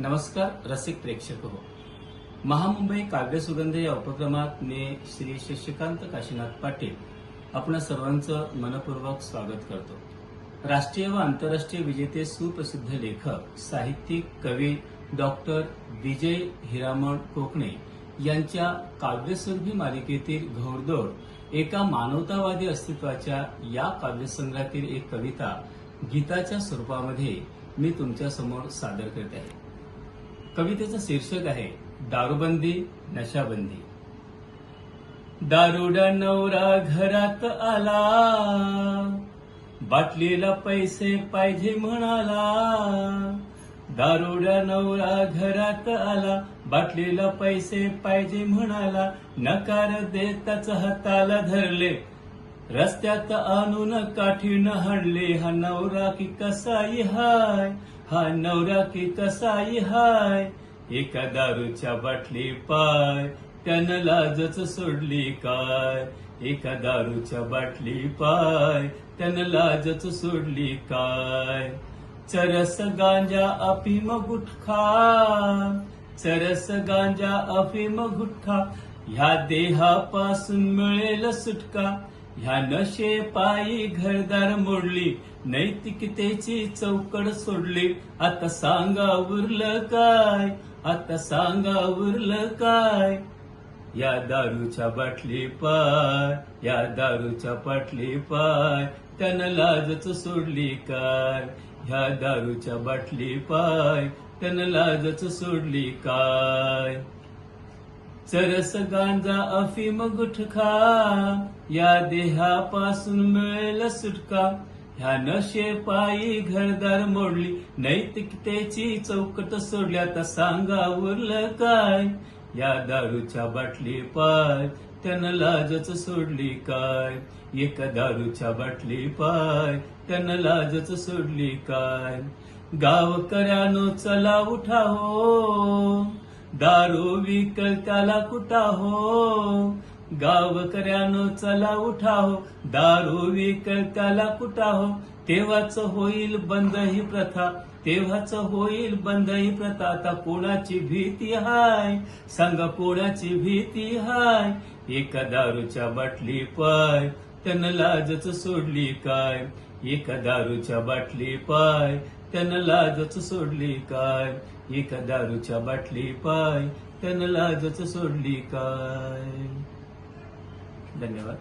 नमस्कार रसिक प्रेक्षक हो महामुंबई काव्यसुगंध या उपक्रमात मी श्री शशिकांत काशीनाथ पाटील आपण सर्वांचं मनपूर्वक स्वागत करतो. राष्ट्रीय व आंतरराष्ट्रीय विजेते सुप्रसिद्ध लेखक साहित्यिक कवी डॉक्टर विजय हिरामण कोकणे यांच्या काव्यसुरभी मालिकेतील घोडदौड एका मानवतावादी अस्तित्वाच्या या काव्यसंग्रहातील एक कविता गीताच्या स्वरूपामध्ये मी तुमच्यासमोर सादर करत आहे. कवितेचं शीर्षक आहे दारूबंदी नशाबंदी. दारुडा नवरा घरात आला बाटलीला पैसे पाहिजे म्हणाला. दारुडा नवरा घरात आला बाटलीला पैसे पाहिजे म्हणाला. नकार देताच हाताला धरले रस्त्यात आणून काठीनं हाणले. हा नवरा की कसाई हाय? हा नवरा की कसाई हाय एका दारूच्या बाटली पाय त्यानं लाजच सोडली काय? एका दारूच्या बाटली पाय त्यानं लाजच सोडली काय? चरस गांजा अफीम गुटखा चरस गांजा अफीम गुटखा ह्या देहापासून मिळेल सुटका ह्या नशे पायी घरदार मोडली नैतिकतेची चौकड सोडली. आता सांगा उरलं काय? आता सांगा उरलं काय? या दारूच्या बाटली पाय या दारूच्या बाटली पाय त्यानं लाजच सोडली काय? ह्या दारूच्या बाटली पाय त्यानं लाजच सोडली काय? चरस गांजा अफीम गुटखा या देहापासून मिळेल सुटका. ह्या नशे पायी घरदार मोडली नैतिकतेची चौकट सोडली. आता सांगा उरलं काय? या दारूच्या बाटली पाय त्यानं लाजच सोडली काय? एका दारूच्या बाटली पाय त्यानं लाजच सोडली काय? गावकऱ्यानो चला उठा हो दारू विकल त्याला कुठा हो? गावकऱ्यानो चला उठा हो. दारू विकल त्याला कुटा हो? तेव्हाच होईल बंद ही प्रथा. तेव्हाच होईल बंद ही प्रथा. आता कोणाची भीती हाय. सांगा कोणाची भीती हाय. एका दारूच्या बाटली पाय त्यानं लाजच सोडली काय? एका दारूच्या बाटली पाय. त्यानं लाजच सोडली काय? एका दारूच्या बाटली पाय. त्यानं लाजच सोडली काय? धन्यवाद.